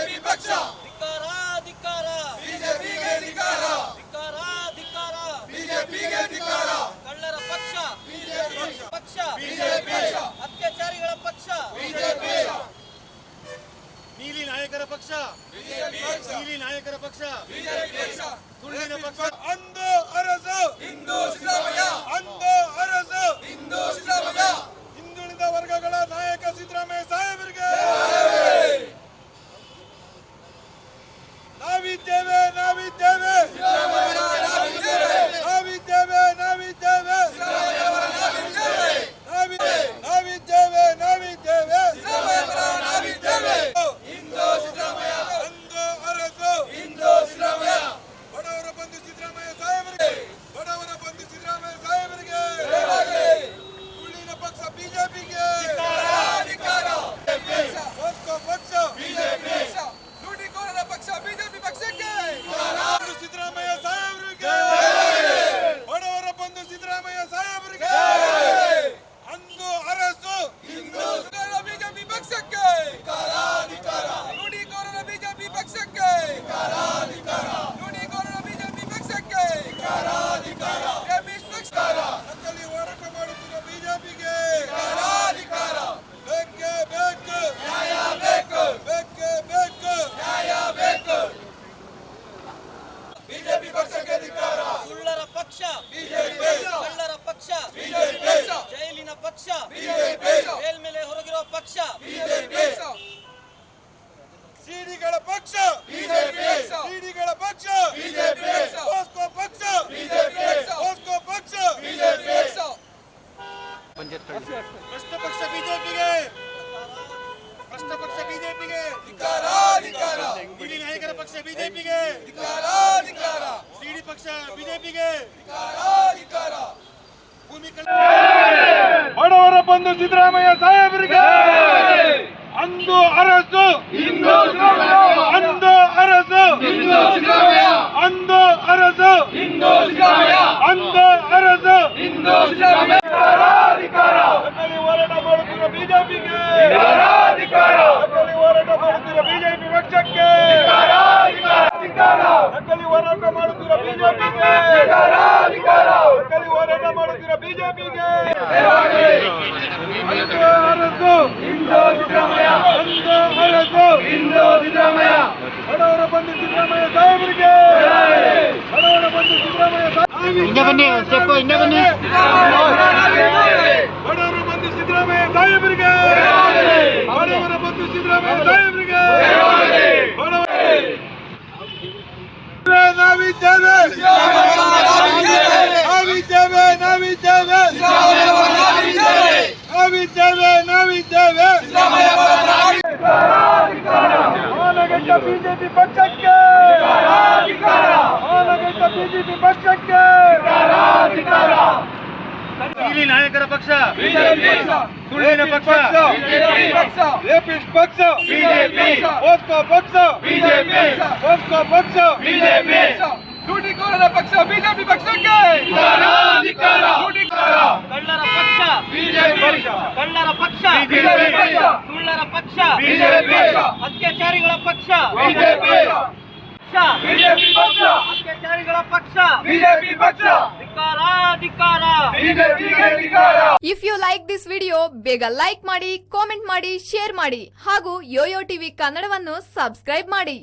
BJP ಪಕ್ಷ. ಧಿಕ್ಕಾರ ಧಿಕ್ಕಾರ ಬಿಜೆಪಿಗೆ ಧಿಕ್ಕಾರ. ಧಿಕ್ಕಾರ. ಧಿಕ್ಕಾರ ಬಿಜೆಪಿಗೆ ಧಿಕ್ಕಾರ. ಕಳ್ಳರ ಪಕ್ಷ. ಬಿಜೆಪಿ ಪಕ್ಷ. ಬಿಜೆಪಿ ಅತ್ಯಾಚಾರಿಗಳ ಪಕ್ಷ. ಬಿಜೆಪಿ ನೀಲಿ ನಾಯಕರ ಪಕ್ಷ. ಬಿಜೆಪಿ ನೀಲಿ ನಾಯಕರ ಪಕ್ಷ. ಬಿಜೆಪಿ ಪಕ್ಷ. ಪಕ್ಷ. ಅಂದು ಅರಸು. ಇಂದು ಸಿದ್ದರಾಮಯ್ಯ. ಪಕ್ಷ. ಬಿಜೆಪಿ. ಕಳ್ಳರ ಪಕ್ಷ. ಜೈಲಿನ ಪಕ್ಷ. ಬಿಜೆಪಿ. ಪಕ್ಷ ಮೇಲ್ಮೇಲೆ ಹೊರಗಿರೋ ಪಕ್ಷ. ಸಿಡಿಗಳ ಪಕ್ಷ. ಸಿಡಿಗಳ ಪಕ್ಷ. ಪಕ್ಷ. ಪಕ್ಷ. ಪಕ್ಷ ಬಿಜೆಪಿಗೆ. ಭ್ರಷ್ಟ ಪಕ್ಷ ಬಿಜೆಪಿಗೆ ನಾಯಕರ ಪಕ್ಷ ಬಿಜೆಪಿಗೆ. ಪಕ್ಷ ಬಿಜೆಪಿಗೆ. ಬಡವರ ಬಂಧು ಸಿದ್ದರಾಮಯ್ಯ ಸಾಹೇಬರಿಗೆ ಅಂದು ಅರಸು. ಹಿಂದೂ ಅಂದು ಅರಸು. ಅಂದು ಅರಸು. ಅಂದು ಅರಸು. ಹೋರಾಟ ಮಾಡುತ್ತಿರುವ ಬಿಜೆಪಿಗೆ. ಹೋರಾಟ ಮಾಡುತ್ತಿರುವ ಬಿಜೆಪಿ ಪಕ್ಷಕ್ಕೆ ಅಧಿಕಾರ ನಕಲಿ ಹೋರಾಟ ಮಾಡುತ್ತಿರುವ ಬಿಜೆಪಿಗೆ ಅಧಿಕಾರ ನಕಲಿ ಹೋರಾಟ ಮಾಡುತ್ತಿರುವ ಬಿಜೆಪಿಗೆ ಅಂದು ಅರಸು ಹಿಂದೂ ಸಿದ್ದರಾಮಯ್ಯ ಅಂದು ಅರಸು ಹಿಂದೂ ಸಿದ್ದರಾಮಯ್ಯ ಬಡವರ ಬಂಧು ಸಿದ್ದರಾಮಯ್ಯ ಸಾಹೇಬರಿಗೆ ಬಡವರ ಬಂಧು ಸಿದ್ದರಾಮಯ್ಯ ಹಿಂದೆ ಬನ್ನಿ ಸ್ಟೆಪ್ ಹಿಂದೆ ಬನ್ನಿ ಬಡವರ ಬಂಧು ಸಿದ್ದರಾಮಯ್ಯ ಸಾಹೇಬರಿಗೆ ಬಡವರ ಬಂಧು ಸಿದ್ದರಾಮಯ್ಯ ಸಾಹೇಬರಿಗೆ ಬಡವ ನಾವಿದ್ದೇವೆ ನಾವಿದ್ದೇವೆ ನಾವಿದ್ದೇವೆ ನಾವಿದ್ದೇವೆ. ಆನಗಟ್ಟ ಬಿಜೆಪಿ ಪಕ್ಷಕ್ಕೆ. ಆನಗಟ್ಟ ಬಿಜೆಪಿ ಪಕ್ಷಕ್ಕೆ. ಇಲ್ಲಿ ನಾಯಕರ ಪಕ್ಷ. ಸುಳ್ಳಿನ ಪಕ್ಷ. ಲೇಪಿಸ್ಟ್ ಪಕ್ಷ. ಪೋಸ್ಕೋ ಪಕ್ಷ. ಪೋಸ್ಕೋ ಪಕ್ಷ. ಲೂಟಿಕೋರರ ಪಕ್ಷ. ಬಿಜೆಪಿ ಪಕ್ಷಕ್ಕೆ ಅಧಿಕಾರ ಕಳ್ಳರ ಪಕ್ಷ ಬಿಜೆಪಿ ಪಕ್ಷ ಕಳ್ಳರ ಪಕ್ಷ ಬಿಜೆಪಿ ಪಕ್ಷ ಸುಳ್ಳರ ಪಕ್ಷ ಬಿಜೆಪಿ ಪಕ್ಷ ಅತ್ಯಾಚಾರಿಗಳ ಪಕ್ಷ. ಬಿಜೆಪಿ. ಪಕ್ಷ. ಬಿಜೆಪಿ ಪಕ್ಷ. ಅತ್ಯಾಚಾರಿಗಳ ಪಕ್ಷ. ಬಿಜೆಪಿ ಪಕ್ಷ. ಧಿಕ್ಕಾರ ಧಿಕ್ಕಾರ ಬಿಜೆಪಿಗೆ ಅಧಿಕಾರ. If you like this video ಬೇಗ ಲೈಕ್ ಮಾಡಿ ಕಾಮೆಂಟ್ ಮಾಡಿ ಶೇರ್ ಮಾಡಿ ಹಾಗೂ ಯೋಯೋ ಟಿವಿ ಕನ್ನಡವನ್ನು ಸಬ್ಸ್ಕ್ರೈಬ್ ಮಾಡಿ.